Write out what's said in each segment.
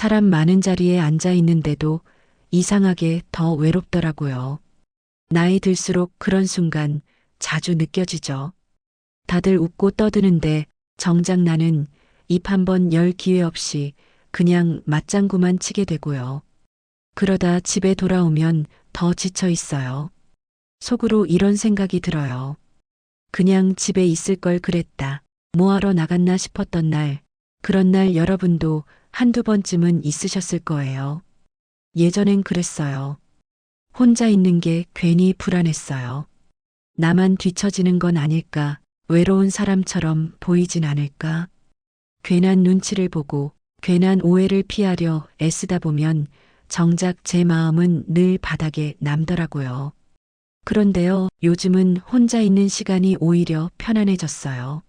사람 많은 자리에 앉아 있는데도 이상하게 더 외롭더라고요. 나이 들수록 그런 순간 자주 느껴지죠. 다들 웃고 떠드는데 정작 나는 입 한 번 열 기회 없이 그냥 맞장구만 치게 되고요. 그러다 집에 돌아오면 더 지쳐 있어요. 속으로 이런 생각이 들어요. 그냥 집에 있을 걸 그랬다. 뭐하러 나갔나 싶었던 날, 그런 날 여러분도 한두 번쯤은 있으셨을 거예요. 예전엔 그랬어요. 혼자 있는 게 괜히 불안했어요. 나만 뒤처지는 건 아닐까, 외로운 사람처럼 보이진 않을까. 괜한 눈치를 보고 괜한 오해를 피하려 애쓰다 보면 정작 제 마음은 늘 바닥에 남더라고요. 그런데요, 요즘은 혼자 있는 시간이 오히려 편안해졌어요.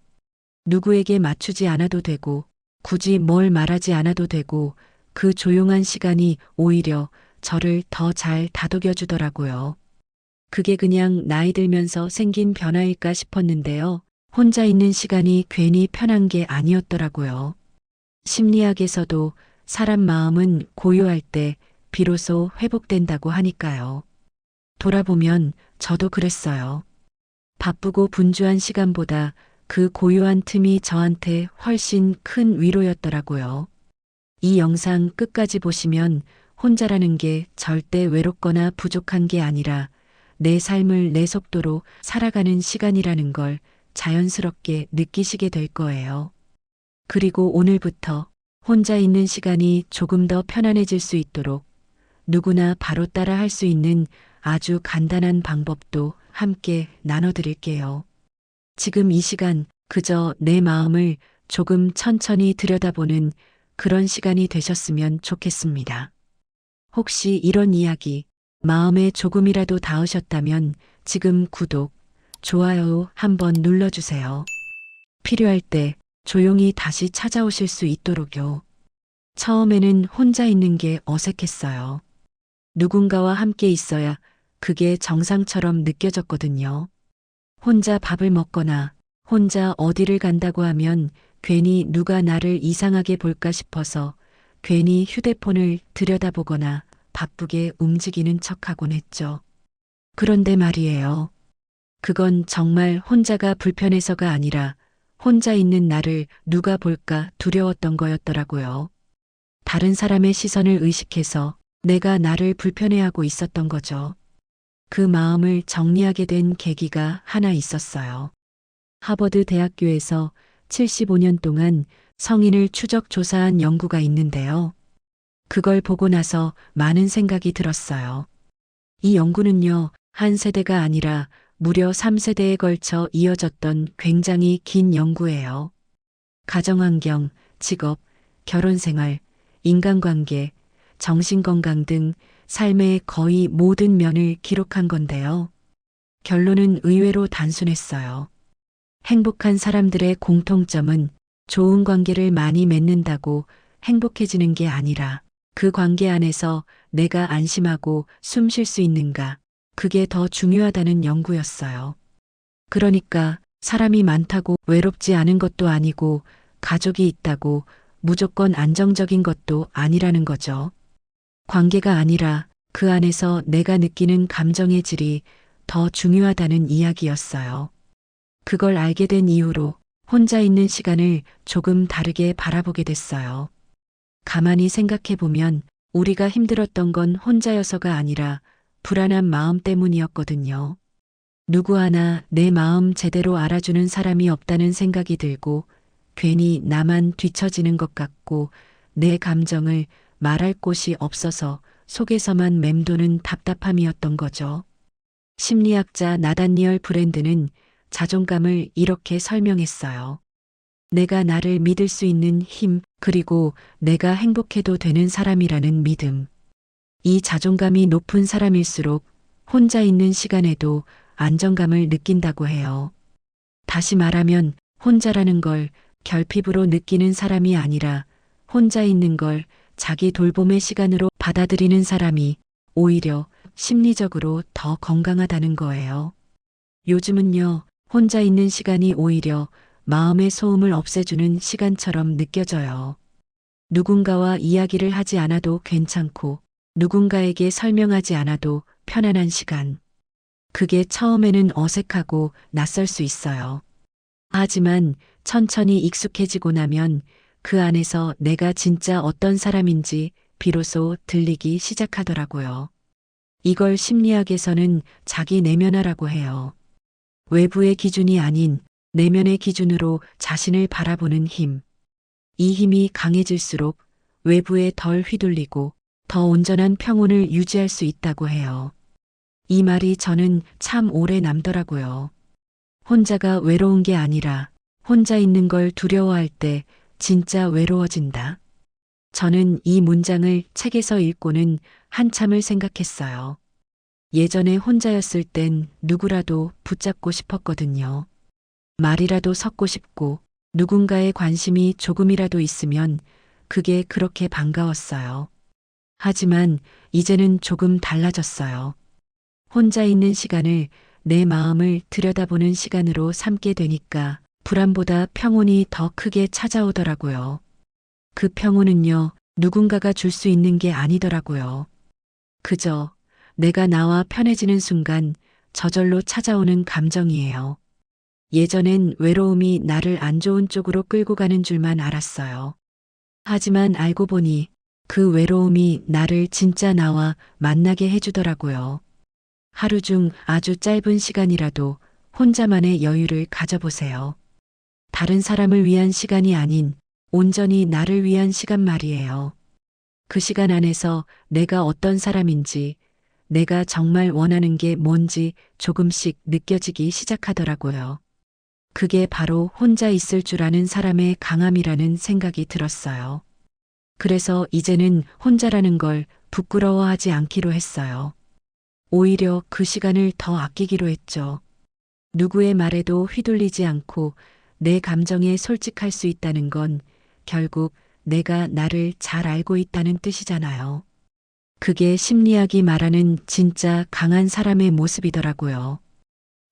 누구에게 맞추지 않아도 되고, 굳이 뭘 말하지 않아도 되고, 그 조용한 시간이 오히려 저를 더 잘 다독여 주더라고요. 그게 그냥 나이 들면서 생긴 변화일까 싶었는데요. 혼자 있는 시간이 괜히 편한 게 아니었더라고요. 심리학에서도 사람 마음은 고요할 때 비로소 회복된다고 하니까요. 돌아보면 저도 그랬어요. 바쁘고 분주한 시간보다 그 고요한 틈이 저한테 훨씬 큰 위로였더라고요. 이 영상 끝까지 보시면 혼자라는 게 절대 외롭거나 부족한 게 아니라 내 삶을 내 속도로 살아가는 시간이라는 걸 자연스럽게 느끼시게 될 거예요. 그리고 오늘부터 혼자 있는 시간이 조금 더 편안해질 수 있도록 누구나 바로 따라 할 수 있는 아주 간단한 방법도 함께 나눠드릴게요. 지금 이 시간 그저 내 마음을 조금 천천히 들여다보는 그런 시간이 되셨으면 좋겠습니다. 혹시 이런 이야기 마음에 조금이라도 닿으셨다면 지금 구독, 좋아요 한번 눌러주세요. 필요할 때 조용히 다시 찾아오실 수 있도록요. 처음에는 혼자 있는 게 어색했어요. 누군가와 함께 있어야 그게 정상처럼 느껴졌거든요. 혼자 밥을 먹거나 혼자 어디를 간다고 하면 괜히 누가 나를 이상하게 볼까 싶어서 괜히 휴대폰을 들여다보거나 바쁘게 움직이는 척하곤 했죠. 그런데 말이에요. 그건 정말 혼자가 불편해서가 아니라 혼자 있는 나를 누가 볼까 두려웠던 거였더라고요. 다른 사람의 시선을 의식해서 내가 나를 불편해하고 있었던 거죠. 그 마음을 정리하게 된 계기가 하나 있었어요. 하버드 대학교에서 75년 동안 성인을 추적 조사한 연구가 있는데요. 그걸 보고 나서 많은 생각이 들었어요. 이 연구는요, 한 세대가 아니라 무려 3세대에 걸쳐 이어졌던 굉장히 긴 연구예요. 가정환경, 직업, 결혼생활, 인간관계, 정신건강 등 삶의 거의 모든 면을 기록한 건데요. 결론은 의외로 단순했어요. 행복한 사람들의 공통점은 좋은 관계를 많이 맺는다고 행복해지는 게 아니라 그 관계 안에서 내가 안심하고 숨 쉴 수 있는가, 그게 더 중요하다는 연구였어요. 그러니까 사람이 많다고 외롭지 않은 것도 아니고 가족이 있다고 무조건 안정적인 것도 아니라는 거죠. 관계가 아니라 그 안에서 내가 느끼는 감정의 질이 더 중요하다는 이야기였어요. 그걸 알게 된 이후로 혼자 있는 시간을 조금 다르게 바라보게 됐어요. 가만히 생각해 보면 우리가 힘들었던 건 혼자여서가 아니라 불안한 마음 때문이었거든요. 누구 하나 내 마음 제대로 알아주는 사람이 없다는 생각이 들고 괜히 나만 뒤처지는 것 같고 내 감정을 말할 곳이 없어서 속에서만 맴도는 답답함이었던 거죠. 심리학자 나단니얼 브랜드는 자존감을 이렇게 설명했어요. 내가 나를 믿을 수 있는 힘, 그리고 내가 행복해도 되는 사람이라는 믿음. 이 자존감이 높은 사람일수록 혼자 있는 시간에도 안정감을 느낀다고 해요. 다시 말하면 혼자라는 걸 결핍으로 느끼는 사람이 아니라 혼자 있는 걸 자기 돌봄의 시간으로 받아들이는 사람이 오히려 심리적으로 더 건강하다는 거예요. 요즘은요, 혼자 있는 시간이 오히려 마음의 소음을 없애주는 시간처럼 느껴져요. 누군가와 이야기를 하지 않아도 괜찮고 누군가에게 설명하지 않아도 편안한 시간. 그게 처음에는 어색하고 낯설 수 있어요. 하지만 천천히 익숙해지고 나면 그 안에서 내가 진짜 어떤 사람인지 비로소 들리기 시작하더라고요. 이걸 심리학에서는 자기 내면화라고 해요. 외부의 기준이 아닌 내면의 기준으로 자신을 바라보는 힘. 이 힘이 강해질수록 외부에 덜 휘둘리고 더 온전한 평온을 유지할 수 있다고 해요. 이 말이 저는 참 오래 남더라고요. 혼자가 외로운 게 아니라 혼자 있는 걸 두려워할 때 진짜 외로워진다. 저는 이 문장을 책에서 읽고는 한참을 생각했어요. 예전에 혼자였을 땐 누구라도 붙잡고 싶었거든요. 말이라도 섞고 싶고 누군가의 관심이 조금이라도 있으면 그게 그렇게 반가웠어요. 하지만 이제는 조금 달라졌어요. 혼자 있는 시간을 내 마음을 들여다보는 시간으로 삼게 되니까 불안보다 평온이 더 크게 찾아오더라고요. 그 평온은요, 누군가가 줄 수 있는 게 아니더라고요. 그저 내가 나와 편해지는 순간 저절로 찾아오는 감정이에요. 예전엔 외로움이 나를 안 좋은 쪽으로 끌고 가는 줄만 알았어요. 하지만 알고 보니 그 외로움이 나를 진짜 나와 만나게 해주더라고요. 하루 중 아주 짧은 시간이라도 혼자만의 여유를 가져보세요. 다른 사람을 위한 시간이 아닌 온전히 나를 위한 시간 말이에요. 그 시간 안에서 내가 어떤 사람인지, 내가 정말 원하는 게 뭔지 조금씩 느껴지기 시작하더라고요. 그게 바로 혼자 있을 줄 아는 사람의 강함이라는 생각이 들었어요. 그래서 이제는 혼자라는 걸 부끄러워하지 않기로 했어요. 오히려 그 시간을 더 아끼기로 했죠. 누구의 말에도 휘둘리지 않고 내 감정에 솔직할 수 있다는 건 결국 내가 나를 잘 알고 있다는 뜻이잖아요. 그게 심리학이 말하는 진짜 강한 사람의 모습이더라고요.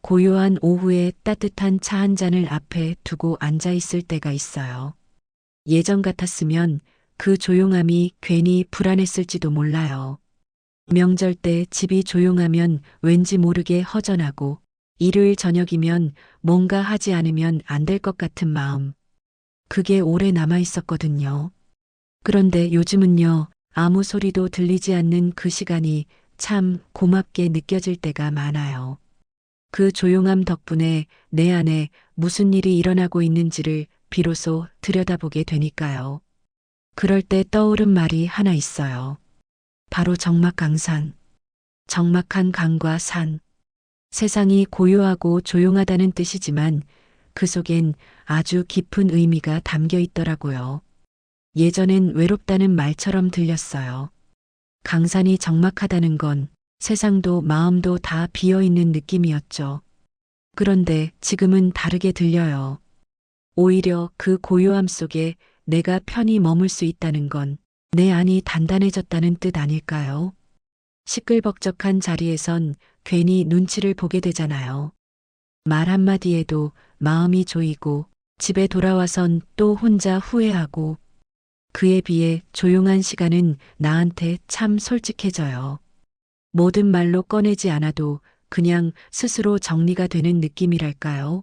고요한 오후에 따뜻한 차 한 잔을 앞에 두고 앉아 있을 때가 있어요. 예전 같았으면 그 조용함이 괜히 불안했을지도 몰라요. 명절 때 집이 조용하면 왠지 모르게 허전하고 일요일 저녁이면 뭔가 하지 않으면 안 될 것 같은 마음. 그게 오래 남아 있었거든요. 그런데 요즘은요, 아무 소리도 들리지 않는 그 시간이 참 고맙게 느껴질 때가 많아요. 그 조용함 덕분에 내 안에 무슨 일이 일어나고 있는지를 비로소 들여다보게 되니까요. 그럴 때 떠오른 말이 하나 있어요. 바로 정막강산. 정막한 강과 산. 세상이 고요하고 조용하다는 뜻이지만 그 속엔 아주 깊은 의미가 담겨 있더라고요. 예전엔 외롭다는 말처럼 들렸어요. 강산이 적막하다는 건 세상도 마음도 다 비어 있는 느낌이었죠. 그런데 지금은 다르게 들려요. 오히려 그 고요함 속에 내가 편히 머물 수 있다는 건 내 안이 단단해졌다는 뜻 아닐까요? 시끌벅적한 자리에선 괜히 눈치를 보게 되잖아요. 말 한마디에도 마음이 조이고 집에 돌아와선 또 혼자 후회하고 그에 비해 조용한 시간은 나한테 참 솔직해져요. 모든 말로 꺼내지 않아도 그냥 스스로 정리가 되는 느낌이랄까요?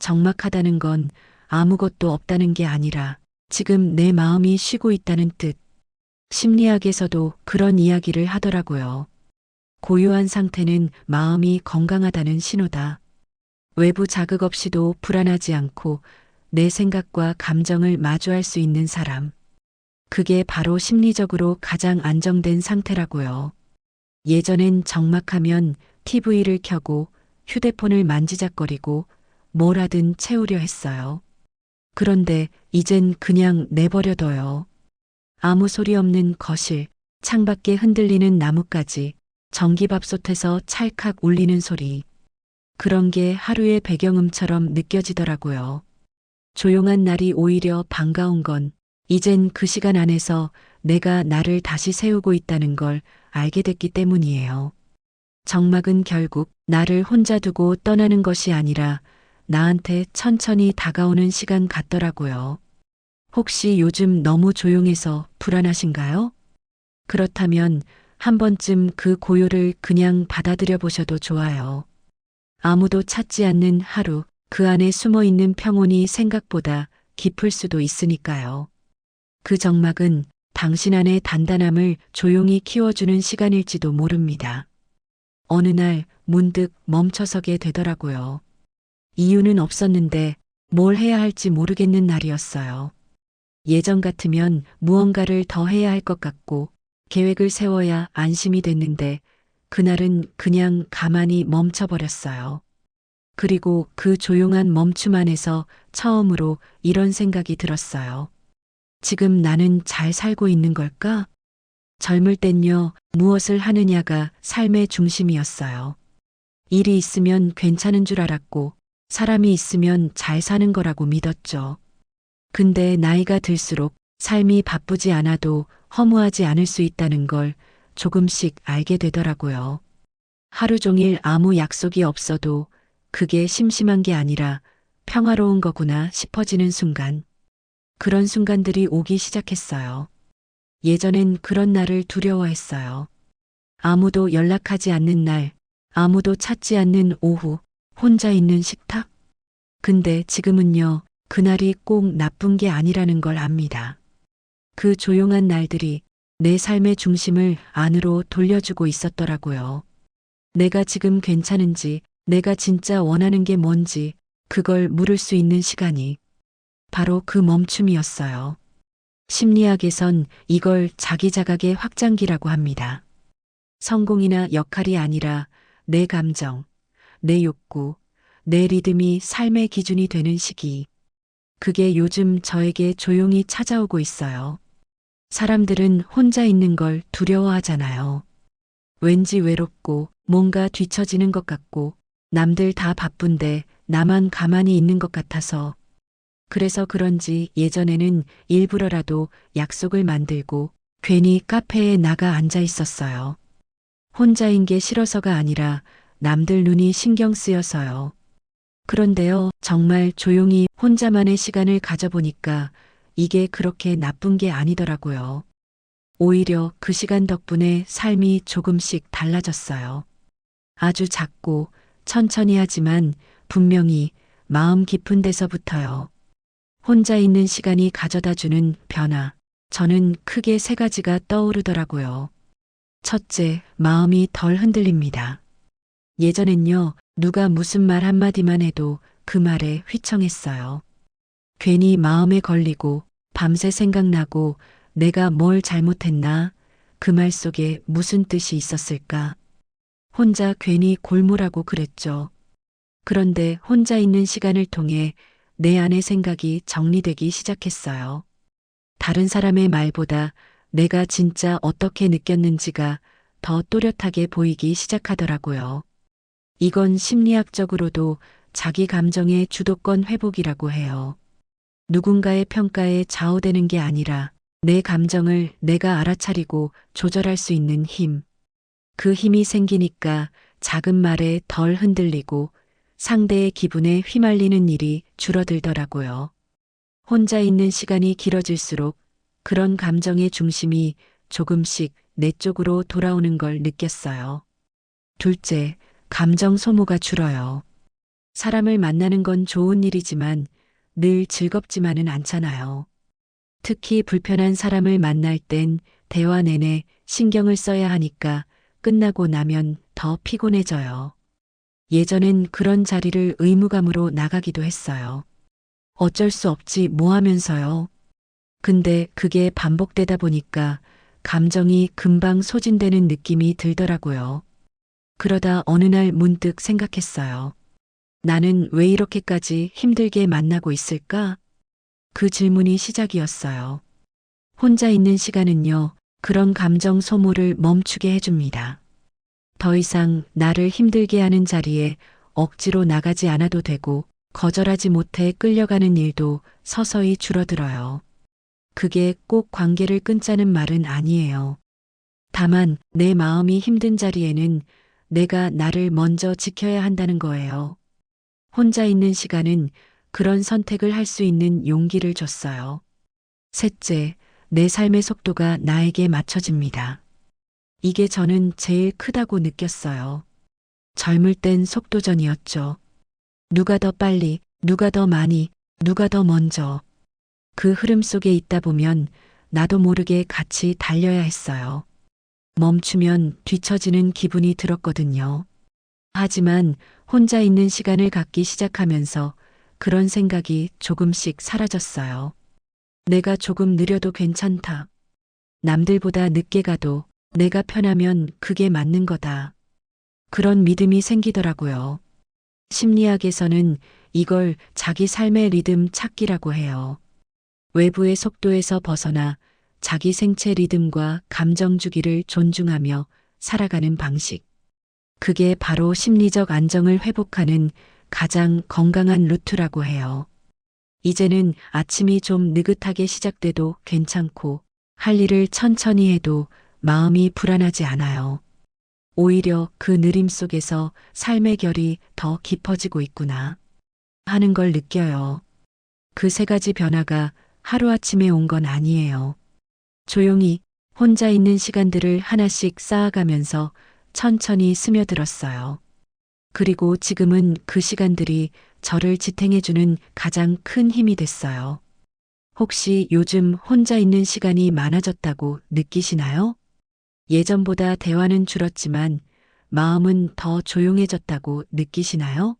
적막하다는 건 아무것도 없다는 게 아니라 지금 내 마음이 쉬고 있다는 뜻. 심리학에서도 그런 이야기를 하더라고요. 고요한 상태는 마음이 건강하다는 신호다. 외부 자극 없이도 불안하지 않고 내 생각과 감정을 마주할 수 있는 사람. 그게 바로 심리적으로 가장 안정된 상태라고요. 예전엔 적막하면 TV를 켜고 휴대폰을 만지작거리고 뭘 하든 채우려 했어요. 그런데 이젠 그냥 내버려둬요. 아무 소리 없는 거실, 창밖에 흔들리는 나뭇가지, 전기밥솥에서 찰칵 울리는 소리. 그런 게 하루의 배경음처럼 느껴지더라고요. 조용한 날이 오히려 반가운 건 이젠 그 시간 안에서 내가 나를 다시 세우고 있다는 걸 알게 됐기 때문이에요. 정막은 결국 나를 혼자 두고 떠나는 것이 아니라 나한테 천천히 다가오는 시간 같더라고요. 혹시 요즘 너무 조용해서 불안하신가요? 그렇다면 한 번쯤 그 고요를 그냥 받아들여 보셔도 좋아요. 아무도 찾지 않는 하루, 그 안에 숨어 있는 평온이 생각보다 깊을 수도 있으니까요. 그 정막은 당신 안의 단단함을 조용히 키워주는 시간일지도 모릅니다. 어느 날 문득 멈춰서게 되더라고요. 이유는 없었는데 뭘 해야 할지 모르겠는 날이었어요. 예전 같으면 무언가를 더 해야 할 것 같고 계획을 세워야 안심이 됐는데 그날은 그냥 가만히 멈춰버렸어요. 그리고 그 조용한 멈춤 안에서 처음으로 이런 생각이 들었어요. 지금 나는 잘 살고 있는 걸까? 젊을 땐요, 무엇을 하느냐가 삶의 중심이었어요. 일이 있으면 괜찮은 줄 알았고, 사람이 있으면 잘 사는 거라고 믿었죠. 근데 나이가 들수록 삶이 바쁘지 않아도 허무하지 않을 수 있다는 걸 조금씩 알게 되더라고요. 하루 종일 아무 약속이 없어도 그게 심심한 게 아니라 평화로운 거구나 싶어지는 순간. 그런 순간들이 오기 시작했어요. 예전엔 그런 날을 두려워했어요. 아무도 연락하지 않는 날, 아무도 찾지 않는 오후, 혼자 있는 식탁? 근데 지금은요, 그날이 꼭 나쁜 게 아니라는 걸 압니다. 그 조용한 날들이 내 삶의 중심을 안으로 돌려주고 있었더라고요. 내가 지금 괜찮은지, 내가 진짜 원하는 게 뭔지, 그걸 물을 수 있는 시간이 바로 그 멈춤이었어요. 심리학에선 이걸 자기 자각의 확장기라고 합니다. 성공이나 역할이 아니라 내 감정, 내 욕구, 내 리듬이 삶의 기준이 되는 시기. 그게 요즘 저에게 조용히 찾아오고 있어요. 사람들은 혼자 있는 걸 두려워하잖아요. 왠지 외롭고 뭔가 뒤처지는 것 같고 남들 다 바쁜데 나만 가만히 있는 것 같아서 그래서 그런지 예전에는 일부러라도 약속을 만들고 괜히 카페에 나가 앉아 있었어요. 혼자인 게 싫어서가 아니라 남들 눈이 신경 쓰여서요. 그런데요, 정말 조용히 혼자만의 시간을 가져보니까 이게 그렇게 나쁜 게 아니더라고요. 오히려 그 시간 덕분에 삶이 조금씩 달라졌어요. 아주 작고 천천히 하지만 분명히 마음 깊은 데서부터요. 혼자 있는 시간이 가져다 주는 변화. 저는 크게 세 가지가 떠오르더라고요. 첫째, 마음이 덜 흔들립니다. 예전엔요, 누가 무슨 말 한마디만 해도 그 말에 휘청했어요. 괜히 마음에 걸리고 밤새 생각나고 내가 뭘 잘못했나? 그 말 속에 무슨 뜻이 있었을까? 혼자 괜히 골몰하고 그랬죠. 그런데 혼자 있는 시간을 통해 내 안의 생각이 정리되기 시작했어요. 다른 사람의 말보다 내가 진짜 어떻게 느꼈는지가 더 또렷하게 보이기 시작하더라고요. 이건 심리학적으로도 자기 감정의 주도권 회복이라고 해요. 누군가의 평가에 좌우되는 게 아니라 내 감정을 내가 알아차리고 조절할 수 있는 힘. 그 힘이 생기니까 작은 말에 덜 흔들리고 상대의 기분에 휘말리는 일이 줄어들더라고요. 혼자 있는 시간이 길어질수록 그런 감정의 중심이 조금씩 내 쪽으로 돌아오는 걸 느꼈어요. 둘째, 감정 소모가 줄어요. 사람을 만나는 건 좋은 일이지만 늘 즐겁지만은 않잖아요. 특히 불편한 사람을 만날 땐 대화 내내 신경을 써야 하니까 끝나고 나면 더 피곤해져요. 예전엔 그런 자리를 의무감으로 나가기도 했어요. 어쩔 수 없지 뭐 하면서요. 근데 그게 반복되다 보니까 감정이 금방 소진되는 느낌이 들더라고요. 그러다 어느 날 문득 생각했어요. 나는 왜 이렇게까지 힘들게 만나고 있을까? 그 질문이 시작이었어요. 혼자 있는 시간은요, 그런 감정 소모를 멈추게 해줍니다. 더 이상 나를 힘들게 하는 자리에 억지로 나가지 않아도 되고 거절하지 못해 끌려가는 일도 서서히 줄어들어요. 그게 꼭 관계를 끊자는 말은 아니에요. 다만 내 마음이 힘든 자리에는 내가 나를 먼저 지켜야 한다는 거예요. 혼자 있는 시간은 그런 선택을 할 수 있는 용기를 줬어요. 셋째, 내 삶의 속도가 나에게 맞춰집니다. 이게 저는 제일 크다고 느꼈어요. 젊을 땐 속도전이었죠. 누가 더 빨리, 누가 더 많이, 누가 더 먼저. 그 흐름 속에 있다 보면 나도 모르게 같이 달려야 했어요. 멈추면 뒤처지는 기분이 들었거든요. 하지만 혼자 있는 시간을 갖기 시작하면서 그런 생각이 조금씩 사라졌어요. 내가 조금 느려도 괜찮다. 남들보다 늦게 가도 내가 편하면 그게 맞는 거다. 그런 믿음이 생기더라고요. 심리학에서는 이걸 자기 삶의 리듬 찾기라고 해요. 외부의 속도에서 벗어나 자기 생체 리듬과 감정 주기를 존중하며 살아가는 방식. 그게 바로 심리적 안정을 회복하는 가장 건강한 루트라고 해요. 이제는 아침이 좀 느긋하게 시작돼도 괜찮고 할 일을 천천히 해도 마음이 불안하지 않아요. 오히려 그 느림 속에서 삶의 결이 더 깊어지고 있구나 하는 걸 느껴요. 그 세 가지 변화가 하루아침에 온 건 아니에요. 조용히 혼자 있는 시간들을 하나씩 쌓아가면서 천천히 스며들었어요. 그리고 지금은 그 시간들이 저를 지탱해주는 가장 큰 힘이 됐어요. 혹시 요즘 혼자 있는 시간이 많아졌다고 느끼시나요? 예전보다 대화는 줄었지만 마음은 더 조용해졌다고 느끼시나요?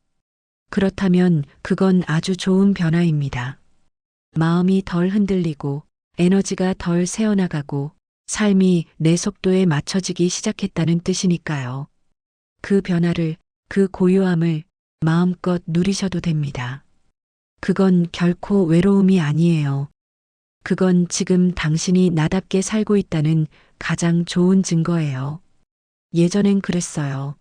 그렇다면 그건 아주 좋은 변화입니다. 마음이 덜 흔들리고 에너지가 덜 새어나가고 삶이 내 속도에 맞춰지기 시작했다는 뜻이니까요. 그 변화를, 그 고요함을 마음껏 누리셔도 됩니다. 그건 결코 외로움이 아니에요. 그건 지금 당신이 나답게 살고 있다는 가장 좋은 증거예요. 예전엔 그랬어요.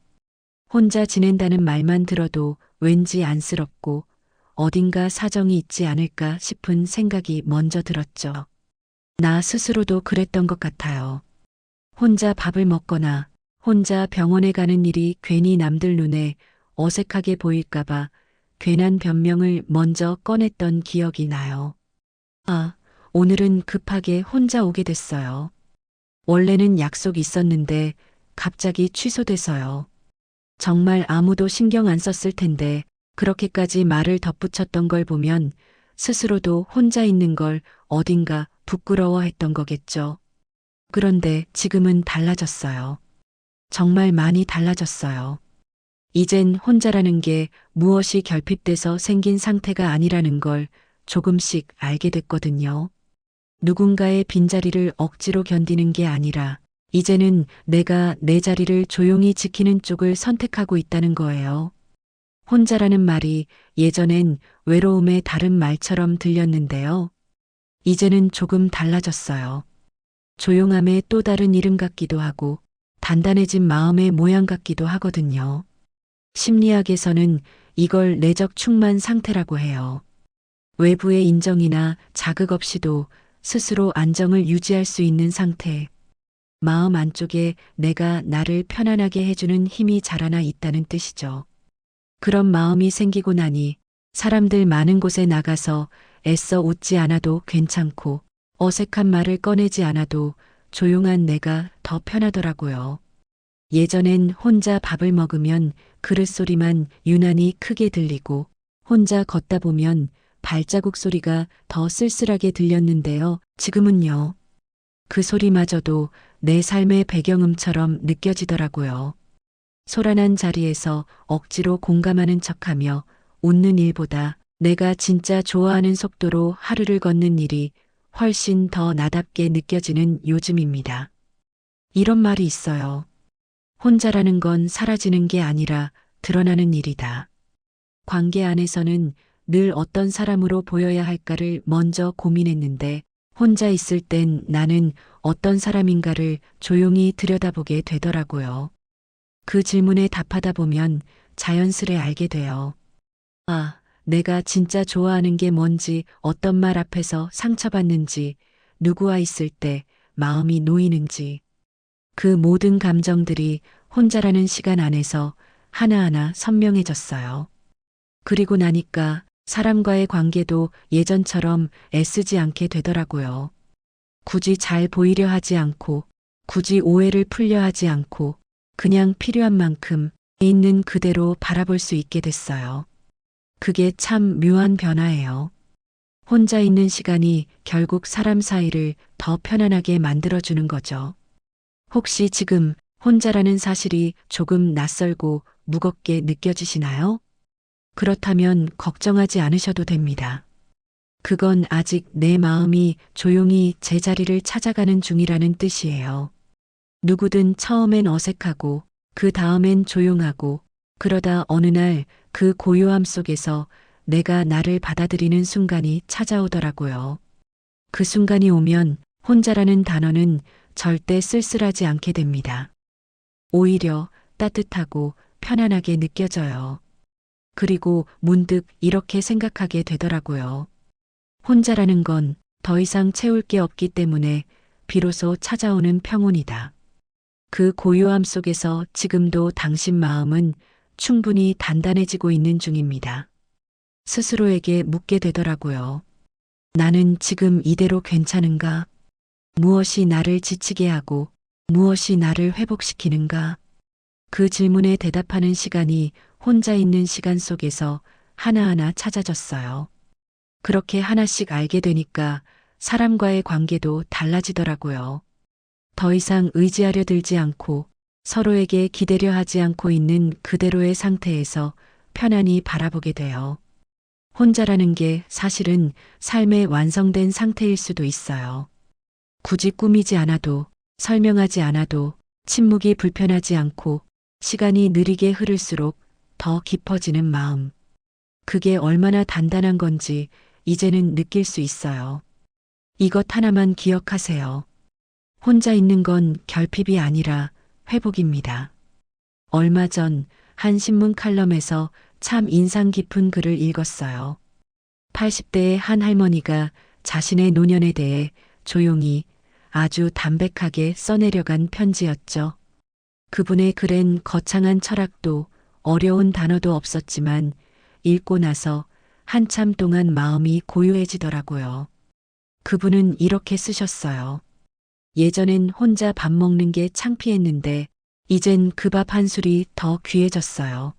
혼자 지낸다는 말만 들어도 왠지 안쓰럽고 어딘가 사정이 있지 않을까 싶은 생각이 먼저 들었죠. 나 스스로도 그랬던 것 같아요. 혼자 밥을 먹거나 혼자 병원에 가는 일이 괜히 남들 눈에 어색하게 보일까봐 괜한 변명을 먼저 꺼냈던 기억이 나요. 아, 오늘은 급하게 혼자 오게 됐어요. 원래는 약속 있었는데 갑자기 취소돼서요. 정말 아무도 신경 안 썼을 텐데 그렇게까지 말을 덧붙였던 걸 보면 스스로도 혼자 있는 걸 어딘가 부끄러워했던 거겠죠. 그런데 지금은 달라졌어요. 정말 많이 달라졌어요. 이젠 혼자라는 게 무엇이 결핍돼서 생긴 상태가 아니라는 걸 조금씩 알게 됐거든요. 누군가의 빈자리를 억지로 견디는 게 아니라 이제는 내가 내 자리를 조용히 지키는 쪽을 선택하고 있다는 거예요. 혼자라는 말이 예전엔 외로움의 다른 말처럼 들렸는데요. 이제는 조금 달라졌어요. 조용함의 또 다른 이름 같기도 하고 단단해진 마음의 모양 같기도 하거든요. 심리학에서는 이걸 내적 충만 상태라고 해요. 외부의 인정이나 자극 없이도 스스로 안정을 유지할 수 있는 상태. 마음 안쪽에 내가 나를 편안하게 해주는 힘이 자라나 있다는 뜻이죠. 그런 마음이 생기고 나니 사람들 많은 곳에 나가서 애써 웃지 않아도 괜찮고 어색한 말을 꺼내지 않아도 조용한 내가 더 편하더라고요. 예전엔 혼자 밥을 먹으면 그릇 소리만 유난히 크게 들리고 혼자 걷다 보면 발자국 소리가 더 쓸쓸하게 들렸는데요. 지금은요. 그 소리마저도 내 삶의 배경음처럼 느껴지더라고요. 소란한 자리에서 억지로 공감하는 척하며 웃는 일보다 내가 진짜 좋아하는 속도로 하루를 걷는 일이 훨씬 더 나답게 느껴지는 요즘입니다. 이런 말이 있어요. 혼자라는 건 사라지는 게 아니라 드러나는 일이다. 관계 안에서는 늘 어떤 사람으로 보여야 할까를 먼저 고민했는데 혼자 있을 땐 나는 어떤 사람인가를 조용히 들여다보게 되더라고요. 그 질문에 답하다 보면 자연스레 알게 돼요. 아, 내가 진짜 좋아하는 게 뭔지 어떤 말 앞에서 상처받는지 누구와 있을 때 마음이 놓이는지 그 모든 감정들이 혼자라는 시간 안에서 하나하나 선명해졌어요. 그리고 나니까 사람과의 관계도 예전처럼 애쓰지 않게 되더라고요. 굳이 잘 보이려 하지 않고, 굳이 오해를 풀려 하지 않고, 그냥 필요한 만큼 있는 그대로 바라볼 수 있게 됐어요. 그게 참 묘한 변화예요. 혼자 있는 시간이 결국 사람 사이를 더 편안하게 만들어주는 거죠. 혹시 지금 혼자라는 사실이 조금 낯설고 무겁게 느껴지시나요? 그렇다면 걱정하지 않으셔도 됩니다. 그건 아직 내 마음이 조용히 제자리를 찾아가는 중이라는 뜻이에요. 누구든 처음엔 어색하고 그 다음엔 조용하고 그러다 어느 날 그 고요함 속에서 내가 나를 받아들이는 순간이 찾아오더라고요. 그 순간이 오면 혼자라는 단어는 절대 쓸쓸하지 않게 됩니다. 오히려 따뜻하고 편안하게 느껴져요. 그리고 문득 이렇게 생각하게 되더라고요. 혼자라는 건 더 이상 채울 게 없기 때문에 비로소 찾아오는 평온이다. 그 고요함 속에서 지금도 당신 마음은 충분히 단단해지고 있는 중입니다. 스스로에게 묻게 되더라고요. 나는 지금 이대로 괜찮은가? 무엇이 나를 지치게 하고 무엇이 나를 회복시키는가? 그 질문에 대답하는 시간이 혼자 있는 시간 속에서 하나하나 찾아졌어요. 그렇게 하나씩 알게 되니까 사람과의 관계도 달라지더라고요. 더 이상 의지하려 들지 않고 서로에게 기대려 하지 않고 있는 그대로의 상태에서 편안히 바라보게 돼요. 혼자라는 게 사실은 삶의 완성된 상태일 수도 있어요. 굳이 꾸미지 않아도 설명하지 않아도 침묵이 불편하지 않고 시간이 느리게 흐를수록 더 깊어지는 마음. 그게 얼마나 단단한 건지 이제는 느낄 수 있어요. 이것 하나만 기억하세요. 혼자 있는 건 결핍이 아니라 회복입니다. 얼마 전 한 신문 칼럼에서 참 인상 깊은 글을 읽었어요. 80대의 한 할머니가 자신의 노년에 대해 조용히 아주 담백하게 써내려간 편지였죠. 그분의 글엔 거창한 철학도 어려운 단어도 없었지만 읽고 나서 한참 동안 마음이 고요해지더라고요. 그분은 이렇게 쓰셨어요. 예전엔 혼자 밥 먹는 게 창피했는데 이젠 그 밥 한 술이 더 귀해졌어요.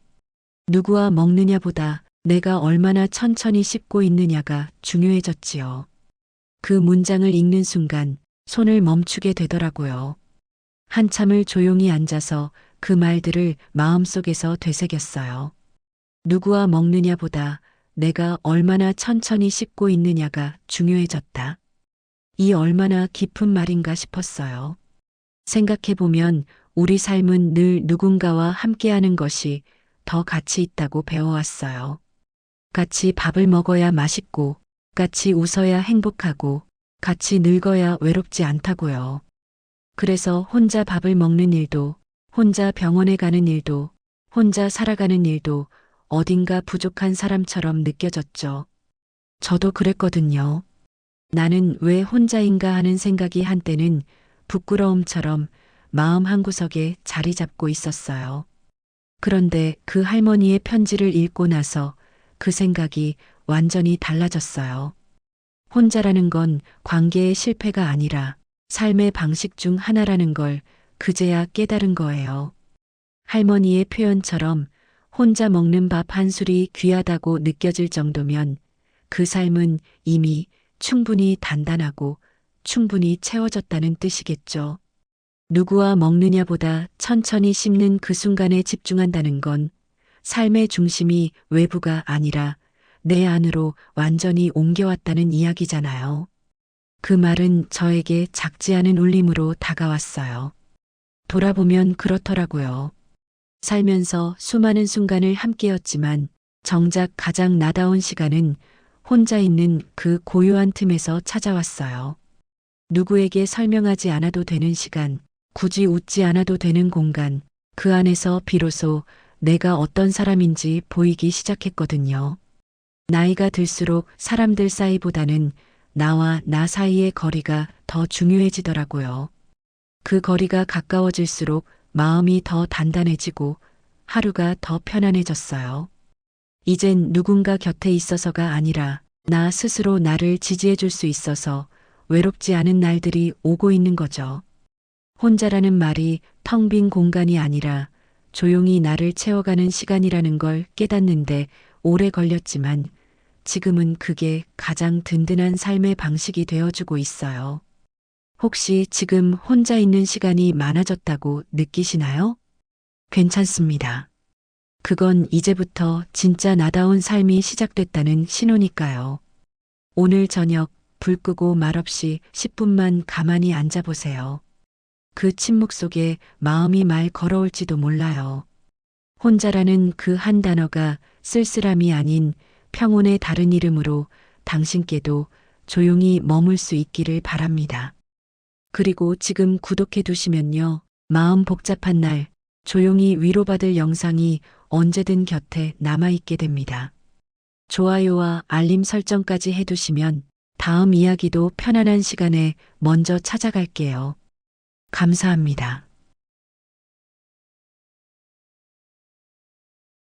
누구와 먹느냐보다 내가 얼마나 천천히 씹고 있느냐가 중요해졌지요. 그 문장을 읽는 순간 손을 멈추게 되더라고요. 한참을 조용히 앉아서 그 말들을 마음속에서 되새겼어요. 누구와 먹느냐보다 내가 얼마나 천천히 씹고 있느냐가 중요해졌다. 이 얼마나 깊은 말인가 싶었어요. 생각해보면 우리 삶은 늘 누군가와 함께하는 것이 더 가치 있다고 배워왔어요. 같이 밥을 먹어야 맛있고, 같이 웃어야 행복하고, 같이 늙어야 외롭지 않다고요. 그래서 혼자 밥을 먹는 일도, 혼자 병원에 가는 일도, 혼자 살아가는 일도 어딘가 부족한 사람처럼 느껴졌죠. 저도 그랬거든요. 나는 왜 혼자인가 하는 생각이 한때는 부끄러움처럼 마음 한구석에 자리 잡고 있었어요. 그런데 그 할머니의 편지를 읽고 나서 그 생각이 완전히 달라졌어요. 혼자라는 건 관계의 실패가 아니라 삶의 방식 중 하나라는 걸 그제야 깨달은 거예요. 할머니의 표현처럼 혼자 먹는 밥 한 술이 귀하다고 느껴질 정도면 그 삶은 이미 충분히 단단하고 충분히 채워졌다는 뜻이겠죠. 누구와 먹느냐보다 천천히 씹는 그 순간에 집중한다는 건 삶의 중심이 외부가 아니라 내 안으로 완전히 옮겨왔다는 이야기잖아요. 그 말은 저에게 작지 않은 울림으로 다가왔어요. 돌아보면 그렇더라고요. 살면서 수많은 순간을 함께였지만 정작 가장 나다운 시간은 혼자 있는 그 고요한 틈에서 찾아왔어요. 누구에게 설명하지 않아도 되는 시간, 굳이 웃지 않아도 되는 공간, 그 안에서 비로소 내가 어떤 사람인지 보이기 시작했거든요. 나이가 들수록 사람들 사이보다는 나와 나 사이의 거리가 더 중요해지더라고요. 그 거리가 가까워질수록 마음이 더 단단해지고 하루가 더 편안해졌어요. 이젠 누군가 곁에 있어서가 아니라 나 스스로 나를 지지해 줄 수 있어서 외롭지 않은 날들이 오고 있는 거죠. 혼자라는 말이 텅 빈 공간이 아니라 조용히 나를 채워가는 시간이라는 걸 깨닫는데 오래 걸렸지만 지금은 그게 가장 든든한 삶의 방식이 되어주고 있어요. 혹시 지금 혼자 있는 시간이 많아졌다고 느끼시나요? 괜찮습니다. 그건 이제부터 진짜 나다운 삶이 시작됐다는 신호니까요. 오늘 저녁 불 끄고 말없이 10분만 가만히 앉아보세요. 그 침묵 속에 마음이 말 걸어올지도 몰라요. 혼자라는 그 한 단어가 쓸쓸함이 아닌 평온의 다른 이름으로 당신께도 조용히 머물 수 있기를 바랍니다. 그리고 지금 구독해 두시면요. 마음 복잡한 날 조용히 위로받을 영상이 언제든 곁에 남아있게 됩니다. 좋아요와 알림 설정까지 해두시면 다음 이야기도 편안한 시간에 먼저 찾아갈게요. 감사합니다.